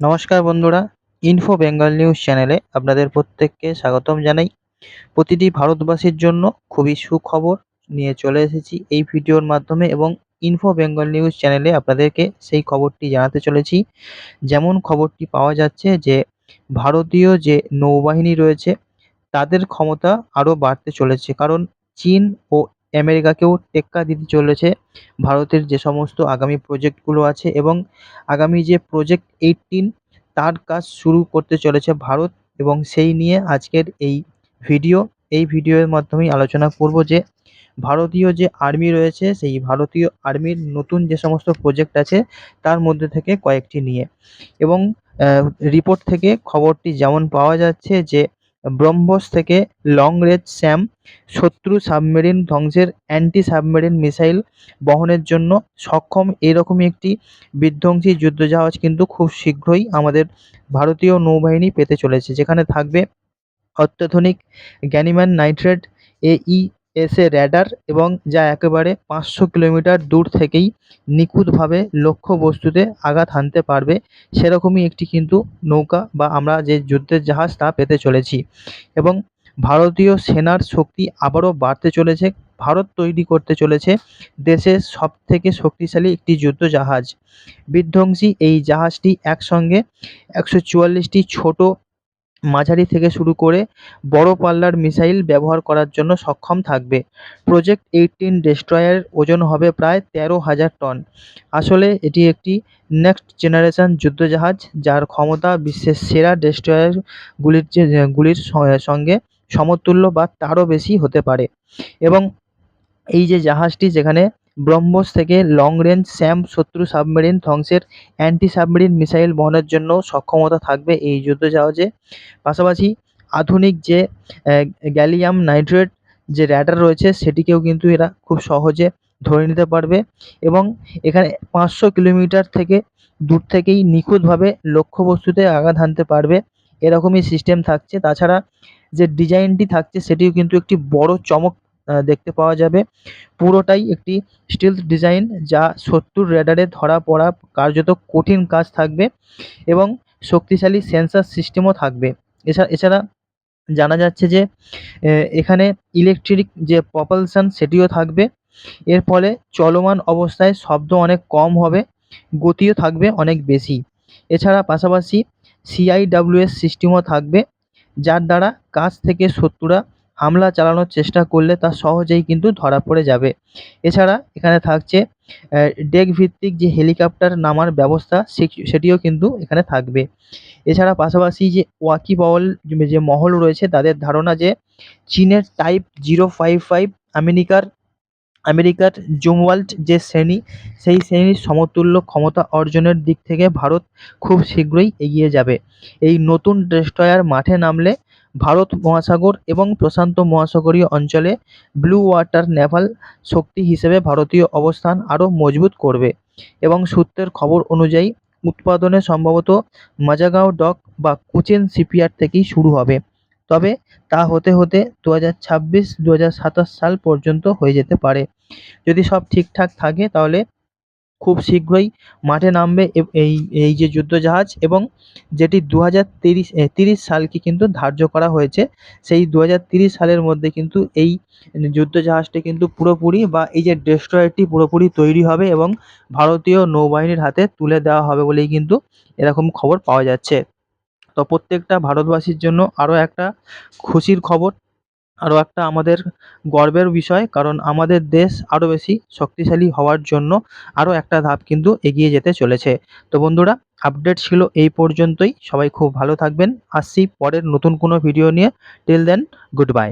নমস্কার বন্ধুরা info Bengal news চ্যানেলে আপনাদের প্রত্যেককে স্বাগতম জানাই। প্রতিটি ভারতবাসীর জন্য খুবই সুখবর নিয়ে চলে এসেছি এই ভিডিওর মাধ্যমে এবং ইনফো বেঙ্গল নিউজ চ্যানেলে আপনাদেরকে সেই খবরটি জানাতে চলেছি। যেমন খবরটি পাওয়া যাচ্ছে যে, ভারতীয় যে নৌবাহিনী রয়েছে, তাদের ক্ষমতা আরও বাড়তে চলেছে। কারণ চীন ও আমেরিকাকেও টেক্কা দিতে চলেছে। ভারতের যে সমস্ত আগামী প্রজেক্টগুলো আছে এবং আগামী যে প্রজেক্ট এইটিন তার কাজ শুরু করতে চলেছে ভারত এবং সেই নিয়ে আজকের এই ভিডিও। এই ভিডিওর মাধ্যমেই আলোচনা করব যে, ভারতীয় যে আর্মি রয়েছে, সেই ভারতীয় আর্মির নতুন যে সমস্ত প্রজেক্ট আছে, তার মধ্যে থেকে কয়েকটি নিয়ে। এবং রিপোর্ট থেকে খবরটি যেমন পাওয়া যাচ্ছে যে ব্রহ্মস থেকে লং রেঞ্জ স্যাম শত্রু সাবমেরিন ধ্বংসের অ্যান্টি সাবমেরিন মিসাইল বহনের জন্য সক্ষম। এরকমই একটি বিধ্বংসী যুদ্ধজাহাজ কিন্তু খুব শীঘ্রই আমাদের ভারতীয় নৌবাহিনী পেতে চলেছে, যেখানে থাকবে অত্যাধুনিক গ্যানিম্যান নাইট্রেট এইএসএ র্যাডার এবং যা একেবারে পাঁচশো কিলোমিটার দূর থেকেই নিখুঁতভাবে লক্ষ্যবস্তুতে আঘাত হানতে পারবে, সেরকমই একটি কিন্তু নৌকা বা আমরা যে যুদ্ধের জাহাজ তা পেতে চলেছি। এবং ভারতীয় সেনার শক্তি আবারও বাড়তে চলেছে, ভারত তৈরি করতে চলেছে দেশের সবথেকে শক্তিশালী একটি যুদ্ধ জাহাজ। বিধ্বংসী এই জাহাজটি একসঙ্গে একশো চুয়াল্লিশটি ছোটো মাঝারি থেকে শুরু করে বড় পাল্লার মিসাইল ব্যবহার করার জন্য সক্ষম থাকবে। প্রজেক্ট এইটিন ডেস্ট্রয়ারের ওজন হবে প্রায় তেরো হাজার টন। আসলে এটি একটি নেক্সট জেনারেশন যুদ্ধজাহাজ, যার ক্ষমতা বিশ্বের সেরা ডেস্ট্রয়ারগুলির যে, গুলির সঙ্গে সমতুল্য বা তারও বেশি হতে পারে। এবং এই যে জাহাজটি যেখানে ব্রহ্মোস থেকে লং রেঞ্জ স্যাম শত্রু সাবমেরিন ধ্বংসের অ্যান্টি সাবমেরিন মিসাইল বহনের জন্য সক্ষমতা থাকবে এই যুদ্ধ জাহাজে। পাশাপাশি আধুনিক যে গ্যালিয়াম নাইট্রেট যে র্যাডার রয়েছে, সেটিকেও কিন্তু এরা খুব সহজে ধরে নিতে পারবে এবং এখানে পাঁচশো কিলোমিটার থেকে দূর থেকেই নিখুঁতভাবে লক্ষ্যবস্তুতে আঘাত হানতে পারবে। এরকমই সিস্টেম থাকছে। তাছাড়া যে ডিজাইনটি থাকছে, সেটিও কিন্তু একটি বড় চমক দেখতে পাওয়া যাবে। পুরোটাই একটি স্টিলথ ডিজাইন যা শত্রুর রেডারে ধরা পড়া কার্যত কঠিন কাজ থাকবে এবং শক্তিশালী সেন্সার সিস্টেমও থাকবে। এছাড়া এছাড়া জানা যাচ্ছে যে এখানে ইলেকট্রিক যে প্রপালশান সেটিও থাকবে। এর ফলে চলমান অবস্থায় শব্দ অনেক কম হবে, গতিও থাকবে অনেক বেশি। এছাড়া পাশাপাশি সিআইডাব্লিউএস সিস্টেমও থাকবে, যার দ্বারা কাছ থেকে শত্রুরা হামলা চালানোর চেষ্টা করলে তা সহজেই কিন্তু ধরা পড়ে যাবে। এছাড়া এখানে থাকছে ডেক ভিত্তিক যে হেলিকপ্টার নামার ব্যবস্থা সেটিও কিন্তু এখানে থাকবে। এছাড়া পাশাপাশি যে ওয়াকিবহল যে মহল রয়েছে, তাদের ধারণা যে চীনের টাইপ জিরো ফাইভ ফাইভ আমেরিকার আমেরিকার জুমওয়াল্ট যে শ্রেণি, সেই শ্রেণির সমতুল্য ক্ষমতা অর্জনের দিক থেকে ভারত খুব শীঘ্রই এগিয়ে যাবে। এই নতুন ডেস্ট্রয়ার মাঠে নামলে ভারত মহাসাগর এবং প্রশান্ত মহাসাগরীয় অঞ্চলে ব্লু ওয়াটার নেভাল শক্তি হিসেবে ভারতীয় অবস্থান আরও মজবুত করবে এবং সূত্রের খবর অনুযায়ী উৎপাদনে সম্ভবত মাজাগাঁও ডক বা কোচিন শিপইয়ার্ড থেকেই শুরু হবে। তবে তা হতে হতে দু হাজার ছাব্বিশ দু হাজার সাতাশ সাল পর্যন্ত হয়ে যেতে পারে। যদি সব ঠিকঠাক থাকে তাহলে খুব শীঘ্রই মাঠে নামবে এই এই যে যুদ্ধজাহাজ এবং যেটি দু হাজার তিরিশ তিরিশ সালকে কিন্তু ধার্য করা হয়েছে, সেই দু হাজার তিরিশ সালের মধ্যে কিন্তু এই যুদ্ধজাহাজটি কিন্তু পুরোপুরি বা এই যে ডেস্ট্রয়ারটি পুরোপুরি তৈরি হবে এবং ভারতীয় নৌবাহিনীর হাতে তুলে দেওয়া হবে বলেই কিন্তু এরকম খবর পাওয়া যাচ্ছে। তো প্রত্যেকটা ভারতবাসীর জন্য আরও একটা খুশির খবর। আরও একটা আমাদের গর্বের বিষয়, কারণ আমাদের দেশ আরও বেশি শক্তিশালী হওয়ার জন্য আরও একটা ধাপ কিন্তু এগিয়ে যেতে চলেছে। তো বন্ধুরা, আপডেট ছিল এই পর্যন্তই। সবাই খুব ভালো থাকবেন। আসছি পরের নতুন কোনো ভিডিও নিয়ে। Till then, good bye.